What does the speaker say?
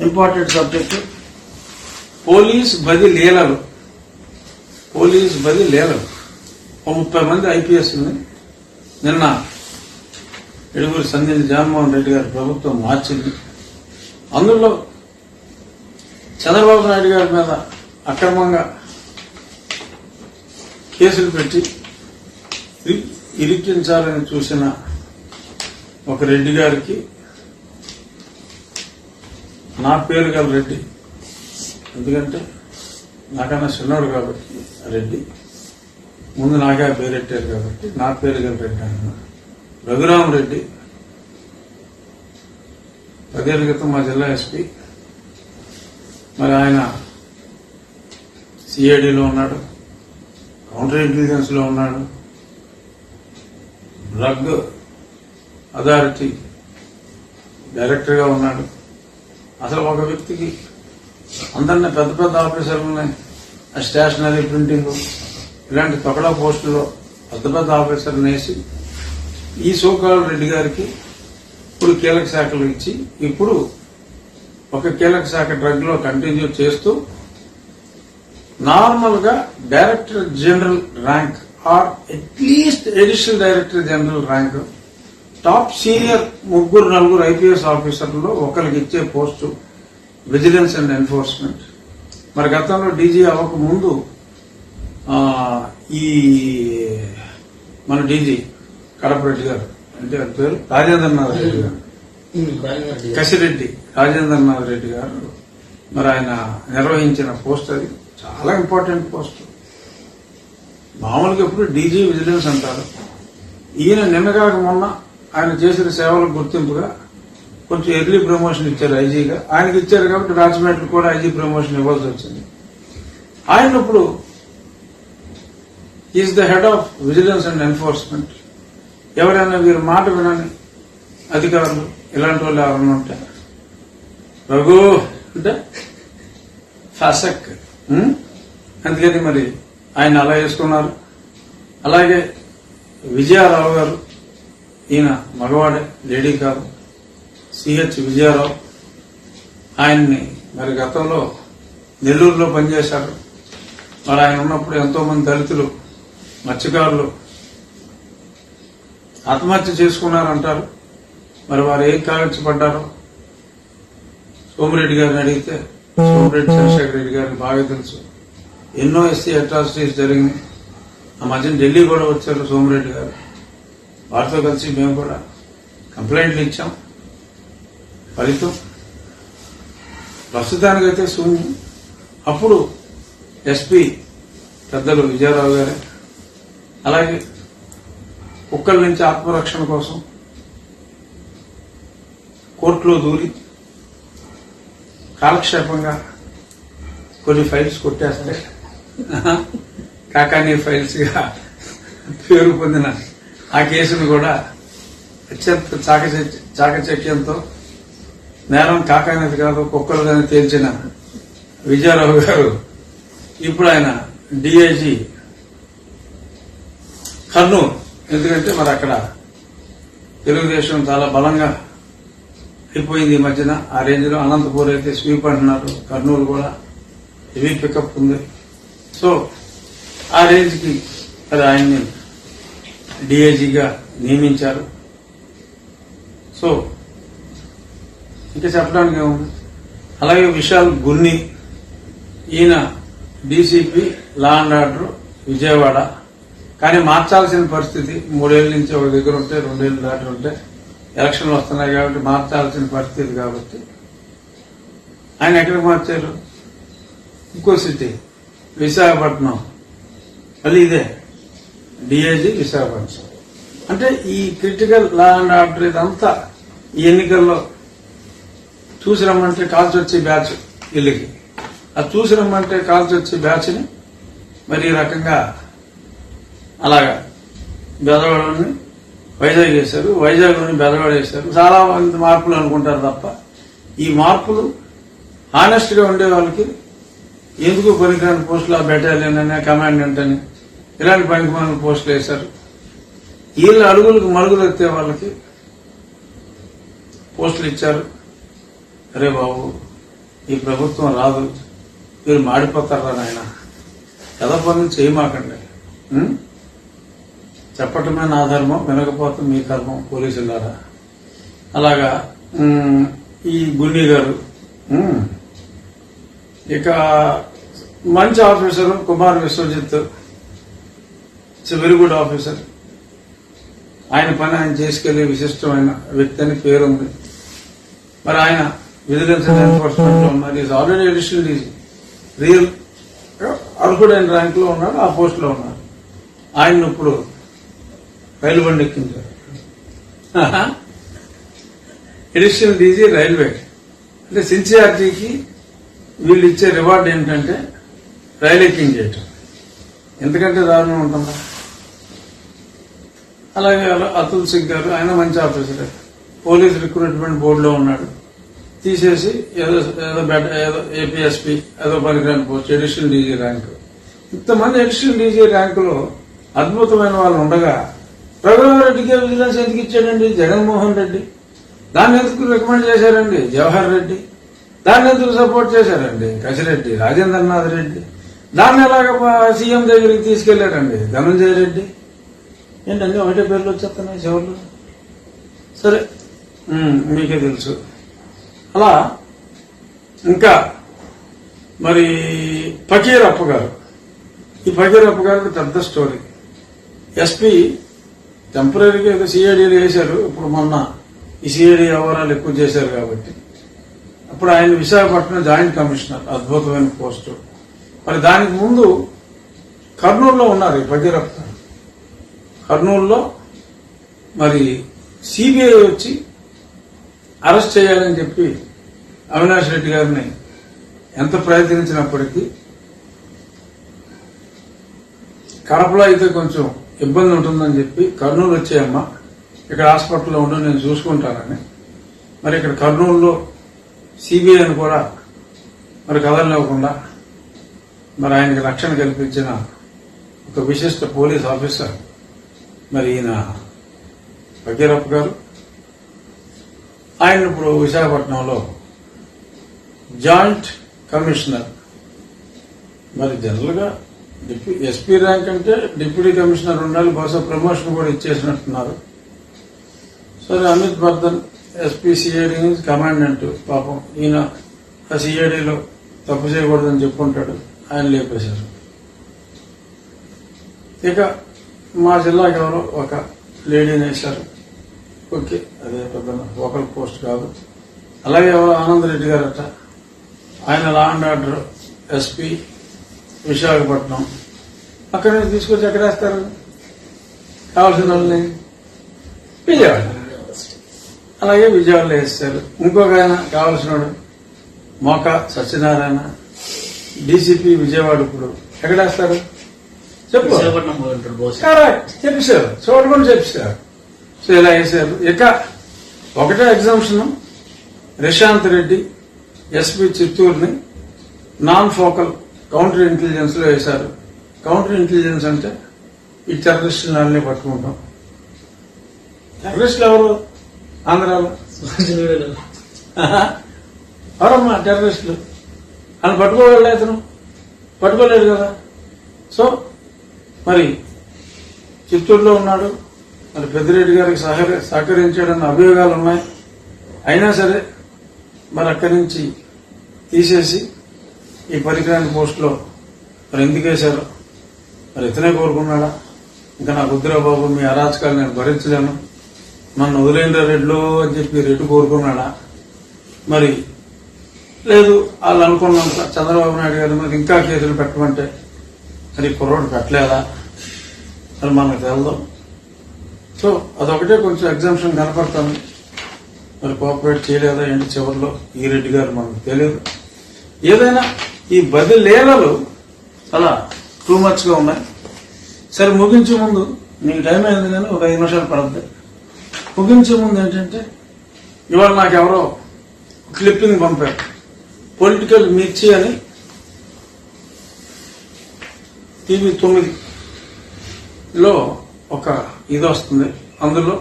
Important subject. Police బది లీలలు. Police బది లీలలు. ఒక ముప్పై మంది ఐపీఎస్ నిన్న ఎడుగురు సంధించి జగన్మోహన్ రెడ్డి గారి ప్రభుత్వం మార్చింది. అందులో చంద్రబాబు నాయుడు గారి మీద అక్రమంగా కేసులు పెట్టి ఇరి- ఇరికించాలని చూసిన ఒక రెడ్డి గారికి నా పేరు గల రెడ్డి. ఎందుకంటే నాకన్నా చిన్నోడు కాబట్టి రెడ్డి. ముందు నాకే పేరెట్టారు కాబట్టి నా పేరు గల రెడ్డి అన్నారు రఘురామ రెడ్డి. పదేళ్ళ క్రితం మా జిల్లా ఎస్పీ. మరి ఆయన సిఐడిలో ఉన్నాడు కౌంటర్ ఇంటెలిజెన్స్లో ఉన్నాడు. డ్రగ్ అథారిటీ డైరెక్టర్గా ఉన్నాడు. అసలు ఒక వ్యక్తికి అందరినీ పెద్ద పెద్ద ఆఫీసర్లని ఆ స్టేషనరీ ప్రింటింగ్ ఇలాంటి తొకడా పోస్టులో పెద్ద పెద్ద ఆఫీసర్ని వేసి ఈ సోకాల్ రెడ్డి గారికి ఇప్పుడు కీలక శాఖలు ఇచ్చి ఇప్పుడు ఒక కీలక శాఖ డ్రగ్లో కంటిన్యూ చేస్తూ నార్మల్గా director general rank or at least additional director general rank top senior ముగ్గురు నలుగురు ఐపీఎస్ ఆఫీసర్లలో ఒకరికి ఇచ్చే పోస్టు విజిలెన్స్ అండ్ ఎన్ఫోర్స్మెంట్. మరి గతంలో డీజీ అవ్వక ముందు ఆ, ఈ మన డీజీ కడప రెడ్డి గారు అంటే పేరు? రాజేంద్రనాథ్ రెడ్డి గారు. కసిరెడ్డి రాజేంద్రనాథ్ రెడ్డి గారు మరి ఆయన నిర్వహించిన పోస్ట్ అది. చాలా ఇంపార్టెంట్ పోస్ట్. మామూలుగా ఎప్పుడు డీజీ విజిలెన్స్ అంటారు. ఈయన నిన్నగాక మొన్న ఆయన చేసిన సేవలకు గుర్తింపుగా కొంచెం ఎర్లీ ప్రమోషన్ ఇచ్చారు ఐజీగా. ఆయనకి ఇచ్చారు కాబట్టి రాజమండ్రి కూడా ఐజీ ప్రమోషన్ ఇవ్వాల్సి వచ్చింది. ఆయన ఇప్పుడు is the head of vigilance and enforcement. ఎవరైనా వీరు మాట వినని అధికారులు ఇలాంటి వాళ్ళు ఎవరైనా ఉంటే. రఘు అంటే ఫసక్ అందుకని మరి ఆయన అలా వేసుకున్నారు. అలాగే విజయారావు గారు ఈయన మగవాడే లేడీ కాదు సిహెచ్ విజయారావు ఆయన్ని మరి గతంలో నెల్లూరులో పనిచేశారు. మరి ఆయన ఉన్నప్పుడు ఎంతో మంది దళితులు మత్స్యకారులు ఆత్మహత్య చేసుకున్నారంటారు. మరి వారు ఏం కావించబడ్డారో సోమిరెడ్డి గారిని అడిగితే సోమిరెడ్డి చంద్రశేఖర రెడ్డి గారిని బాగా తెలుసు. ఎన్నో ఎస్సీ అట్రాసిటీస్ జరిగినాయి. ఆ మధ్యన ఢిల్లీ కూడా వచ్చారు సోమిరెడ్డి గారు. వారితో కలిసి మేము కూడా కంప్లైంట్లు ఇచ్చాం. ఫలితం ప్రస్తుతానికైతే శూన్యం అప్పుడు ఎస్పీ పెద్దలు విజయరావు గారే అలాగే కుక్కల నుంచి ఆత్మరక్షణ కోసం కోర్టులో దూరి కాలక్షేపంగా కొన్ని ఫైల్స్ కొట్టేస్తే కాకానీ ఫైల్స్గా పేరు పొందిన ఆ కేసును కూడా అత్యంత చాకచ- చాకచక్యంతో నేరం కాకానేది కాదు కుక్కలదని తేల్చిన విజయరావు గారు ఇప్పుడు ఆయన డిఐజీ. కర్నూలు ఎందుకంటే మరి అక్కడ తెలుగుదేశం చాలా బలంగా అయిపోయింది ఈ మధ్యన. ఆ రేంజ్లో అనంతపూర్ అయితే స్వీప్ అంటున్నారు. కర్నూలు కూడా హెవీ పికప్ ఉంది. సో ఆ రేంజ్కి అది మరి ఆయన్ని డిఐజీగా నియమించారు. సో ఇంకా చెప్పడానికి ఏముంది? అలాగే విశాల్ గున్ని ఈయన DCP law and order Vijayawada. కానీ మార్చాల్సిన పరిస్థితి మూడేళ్ళ నుంచి ఒక దగ్గర ఉంటే రెండేళ్ళు దాటి ఉంటే ఎలక్షన్లు వస్తున్నాయి కాబట్టి మార్చాల్సిన పరిస్థితి కాబట్టి ఆయన ఎక్కడికి మార్చారు? ఇంకో సిటీ విశాఖపట్నం. మళ్ళీ ఇదే. డిఐజీ విశాఖపట్నం అంటే ఈ క్రిటికల్ లా అండ్ ఆర్డర్ ఇదంతా ఈ ఎన్నికల్లో చూసి రమ్మంటే కాల్చి వచ్చే బ్యాచ్ వీళ్ళకి. అది చూసి రమ్మంటే కాల్చి వచ్చే బ్యాచ్ని మరి ఈ రకంగా అలాగా బెదవాడని వైజాగ్ చేశారు వైజాగ్లోని బెదవాడ చేశారు. చాలా మంది మార్పులు అనుకుంటారు తప్ప ఈ మార్పులు హానెస్ట్గా ఉండే వాళ్ళకి ఎందుకు పనికిరాని పోస్టులు ఆ బెటాలియన్ అని కమాండెంట్ అని ఇలాంటి పనికి పోస్టులు వేశారు వీళ్ళ అడుగులకు మరుగులు ఎత్తే వాళ్ళకి పోస్టులు ఇచ్చారు. అరే బాబు ఈ ప్రభుత్వం రాదు. మీరు మాడిపోతారా నాయన? కథ పనులు చేయమాకండి. చెప్పటమే నా ధర్మం వినకపోతే మీ ధర్మం పోలీసులారా? అలాగా ఈ గుండి గారు ఇక మంచి officer Kumar Vishwajit it's very good officer. ఆయన పని ఆయన చేసుకెళ్ళే విశిష్టమైన వ్యక్తి అని పేరు ఉంది. మరి ఆయన విజిలెన్స్ అండ్ ఎన్ఫోర్స్మెంట్లో ఉన్నారు. Is already additional is real అర్హుడైన ర్యాంక్లో ఉన్నాడు ఆ పోస్ట్లో ఉన్నాడు. ఆయన ఇప్పుడు రైలు బండి ఎక్కించారు. Additional DG railway. అంటే సిన్సియారిటీకి వీళ్ళు ఇచ్చే రివార్డ్ ఏంటంటే రైలు ఎక్కింగ్ చేయటం ఎందుకంటే దారుణం ఉంటుందా. అలాగే అతుల్ సింగ్ గారు ఆయన మంచి ఆఫీసర్. పోలీస్ రిక్రూట్మెంట్ బోర్డులో ఉన్నాడు. తీసేసి ఏదో ఏదో ఏదో ఏపీఎస్పీ ఏదో పనికిరాని పోస్ట్ ఎడిషనల్ డీజీ ర్యాంక్ ఇంతమంది ఎడిషనల్ డీజీ ర్యాంకులో అద్భుతమైన వాళ్ళు ఉండగా రఘురామరెడ్డికి విజిలెన్స్ ఎందుకు ఇచ్చాడండి? జగన్మోహన్ రెడ్డి. దాన్ని ఎందుకు రికమెండ్ చేశారండి? జవహర్ రెడ్డి. దాన్ని ఎందుకు సపోర్ట్ చేశారండి? కసిరెడ్డి రాజేంద్రనాథ్ రెడ్డి. దాన్ని ఎలాగ సీఎం దగ్గరికి తీసుకెళ్ళారండి? ధనంజయ రెడ్డి. ఏంటండి? ఒకటే పేర్లు వచ్చేస్తున్నాయి చివర్లు సరే. మీకే తెలుసు. అలా? ఇంకా మరి ఫకీరప్ప గారు. ఈ ఫకీరప్ప గారికి పెద్ద స్టోరీ. ఎస్పీ టెంపరీగా ఏదో సిఐడీలు వేశారు ఇప్పుడు మొన్న ఈ సిఐడి వ్యవహారాలు ఎక్కువ చేశారు కాబట్టి. అప్పుడు ఆయన విశాఖపట్నం జాయింట్ కమిషనర్ అద్భుతమైన పోస్టు. మరి దానికి ముందు కర్నూలులో ఉన్నారు ఈ ఫకీరప్ప. కర్నూలులో మరి సిబిఐ వచ్చి అరెస్ట్ చేయాలని చెప్పి అవినాష్ రెడ్డి గారిని ఎంత ప్రయత్నించినప్పటికీ కడపలో అయితే కొంచెం ఇబ్బంది ఉంటుందని చెప్పి కర్నూలు వచ్చేయమ్మా. ఇక్కడ హాస్పిటల్లో ఉండి నేను చూసుకుంటానని. మరి ఇక్కడ కర్నూలులో సిబిఐని కూడా మరి కదలనివ్వకుండా మరి ఆయనకి రక్షణ కల్పించిన ఒక విశిష్ట పోలీస్ ఆఫీసర్ మరి ఈయన ఫకీరప్ప గారు. ఆయన ఇప్పుడు విశాఖపట్నంలో జాయింట్ కమిషనర్. మరి జనరల్గా డిప్యూ ఎస్పీ ర్యాంక్ అంటే డిప్యూటీ కమిషనర్ ఉండాలి బహుశా ప్రమోషన్ కూడా ఇచ్చేసినట్టున్నారు. సరే Amit Bardhan SP CID commandant పాపం. ఈయన ఆ సిఐడిలో తప్పు చేయకూడదని చెప్పుకుంటాడు. ఆయన లేపేశారు. ఇక మా జిల్లాకి ఎవరో ఒక లేడీని వేశారు. ఓకే అదే పెద్ద లోకల్ పోస్ట్ కాదు. అలాగే ఎవరో ఆనంద్ రెడ్డి గారట ఆయన law and order SP Visakhapatnam. అక్కడి నుంచి తీసుకొచ్చి ఎక్కడ వేస్తారు? కావాల్సిన వాళ్ళని? విజయవాడ. అలాగే విజయవాడలో వేస్తారు. ఇంకొక ఆయన కావాల్సిన వాడు సత్యనారాయణ. డీసీపీ విజయవాడ ఇప్పుడు. ఎక్కడ వేస్తారు? చెప్పు. కరెక్ట్. చెప్పేశారు చూడకుండా చెప్పేశారు సో ఇలా వేశారు ఇక ఒకటే ఎగ్జామ్షన్ రిషాంత్ రెడ్డి ఎస్పీ చిత్తూరుని నాన్ ఫోకల్ కౌంటర్ ఇంటెలిజెన్స్లో వేశారు. కౌంటర్ ఇంటెలిజెన్స్ అంటే ఈ టెర్రరిస్టులని పట్టుకుంటాం. టెర్రరిస్టులు ఎవరు? ఆంధ్రాలో. ఎవరమ్మా టెర్రరిస్టులు? అని పట్టుకోగలడు అతను? పట్టుకోలేడు కదా? సో మరి చిత్తూరులో ఉన్నాడు. మరి పెద్దిరెడ్డి గారికి సహకరి సహకరించాడన్న అభియోగాలు ఉన్నాయి. అయినా సరే మరి అక్కడి నుంచి తీసేసి ఈ పరికరాన్ని పోస్టులో మరి ఎందుకు వేశారు? మరి ఇతనే కోరుకున్నాడా? ఇంకా నాకు వద్దురా బాబు మీ అరాచకాలు నేను భరించలేను. నన్ను వదిలేంద్ర రెడ్లు అని చెప్పి రెడ్డి కోరుకున్నాడా? మరి లేదు వాళ్ళు అనుకున్నంత చంద్రబాబు నాయుడు గారు మరి ఇంకా కేసులు పెట్టమంటే మరి కుర్రోడు పెట్టలేదా? మరి మనకు తెలదు. సో అదొకటే కొంచెం ఎగ్జామ్షన్ కనపడతాను. మరి కోఆపరేట్ చేయలేదా ఏంటి చివరిలో? ఈ రెడ్డి గారు మనకు తెలియదు ఏదైనా ఈ బదిలీలలు చాలా టూ మచ్గా ఉన్నాయి. సరే ముగించే ముందు మీకు టైం అయింది కానీ ఒక ఐదు నిమిషాలు పడుతుంది ముగించే ముందు ఏంటంటే ఇవాళ నాకు ఎవరో క్లిప్పింగ్ పంపారు. పొలిటికల్ మిర్చి అని టీవీ తొమ్మిది లో ఒక ఇది వస్తుంది. అందులో